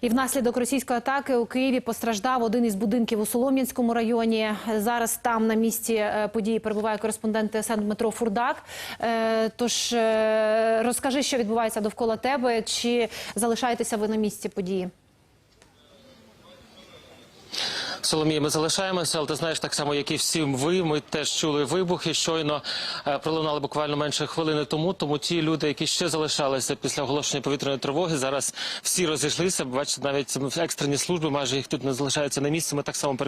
І внаслідок російської атаки у Києві постраждав один із будинків у Солом'янському районі. Зараз там на місці е, події перебуває кореспондент ТСН Дмитро Фурдак. Е, Тож е, розкажи, що відбувається довкола тебе, чи залишаєтеся ви на місці події? Соломія, ми залишаємося, але ти знаєш, так само, як і всі ви, ми теж чули вибухи. Щойно е, пролунали буквально менше хвилини тому. Тому ті люди, які ще залишалися після оголошення повітряної тривоги, зараз всі розійшлися. Бачите, навіть екстрені служби, майже їх тут не залишаються на місці. Ми так само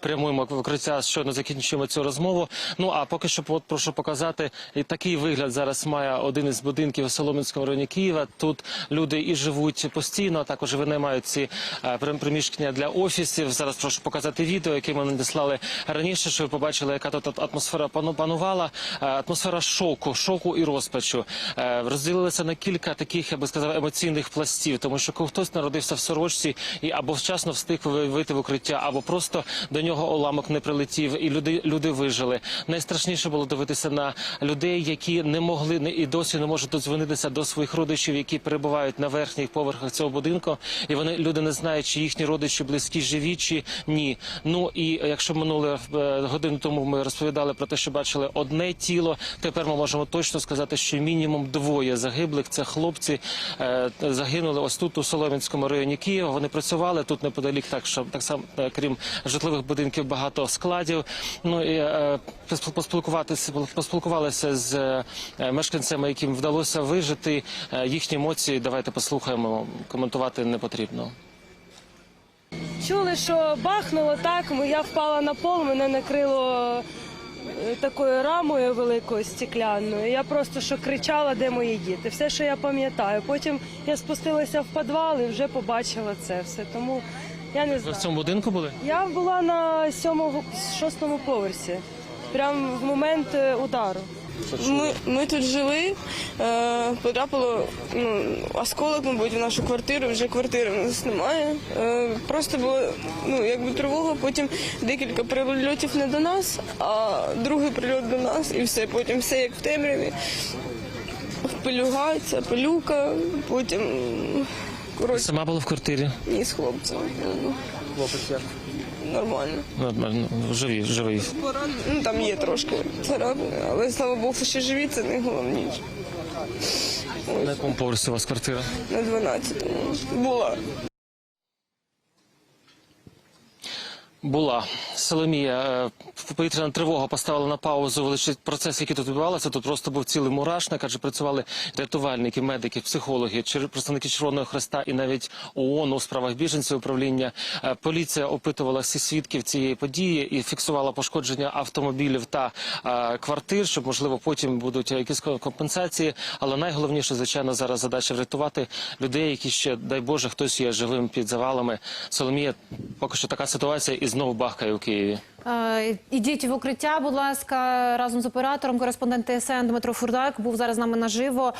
прямуємо в. Щойно закінчуємо цю розмову. Ну а поки що от прошу показати і такий вигляд зараз має один із будинків у Солом'янському районі Києва. Тут люди і живуть постійно, а також винаймають ці е, приміщення для офісів. Зараз прошу показати відео, яке ми надіслали раніше, щоб ви побачили, яка тут атмосфера пану- панувала. Е, Атмосфера шоку, шоку і розпачу. Е, Розділилися на кілька таких, я би сказав, емоційних пластів, тому що хтось народився в сорочці і або вчасно встиг ви- вийти в укриття, або просто до нього уламок не прилетів, і люди, люди вижили. Найстрашніше було дивитися на людей, які не могли і досі не можуть додзвонитися до своїх родичів, які перебувають на верхніх поверхах цього будинку, і вони люди не знають, чи їхні родичі близькі живі, чи ні. Ну і якщо минуле е, годину тому ми розповідали про те, що бачили одне тіло, тепер ми можемо точно сказати, що мінімум двоє загиблих. Це хлопці е, загинули ось тут у Солом'янському районі Києва. Вони працювали тут неподалік, так що так само, е, крім житлових будинків, багато складів. Ну і е, поспіл- поспілкуватися поспілкувалися з е, мешканцями, яким вдалося вижити. Е, Їхні емоції давайте послухаємо. Коментувати не потрібно. Чули, що бахнуло так, я впала на пол, мене накрило е, такою рамою великою стеклянною. Я просто що кричала, де мої діти. Все, що я пам'ятаю. Потім я спустилася в підвал і вже побачила це все. Тому я не Ви в цьому будинку були? Я була на сьомому, шостому поверсі, прямо в момент е, удару. Ми, ми тут жили, е, потрапило ну, осколок, мабуть, в нашу квартиру. Вже квартири в нас немає. Е, просто було ну, якби тривога, потім декілька прильотів не до нас, а другий прильот до нас, і все. Потім все як в темряві. Пилюга, ця пилюка, потім коротше, Сама була в квартирі. ні з хлопцем. Хлопець як? Нормально. Нормально, живі, живий. Ну там є трошки царапини, але слава Богу, що живі, це найголовніше. На якому поверсі у вас квартира? На 12-му. Була. Була Соломія. е, Повітряна тривога поставила на паузу величезний процес, який тут відбувався. Тут просто був цілий мурашник, адже працювали рятувальники, медики, психологи, представники Червоного Хреста і навіть ООН у справах біженців управління. Е, Поліція опитувала всіх свідків цієї події і фіксувала пошкодження автомобілів та е, квартир, щоб можливо потім будуть якісь компенсації. Але найголовніше, звичайно, зараз задача врятувати людей, які ще дай Боже, хтось є живим під завалами. Соломія, поки що така ситуація і знову бахкає у Києві. Е, Ідіть в укриття, будь ласка, разом з оператором. Кореспондент ТСН Дмитро Фурдак був зараз з нами наживо.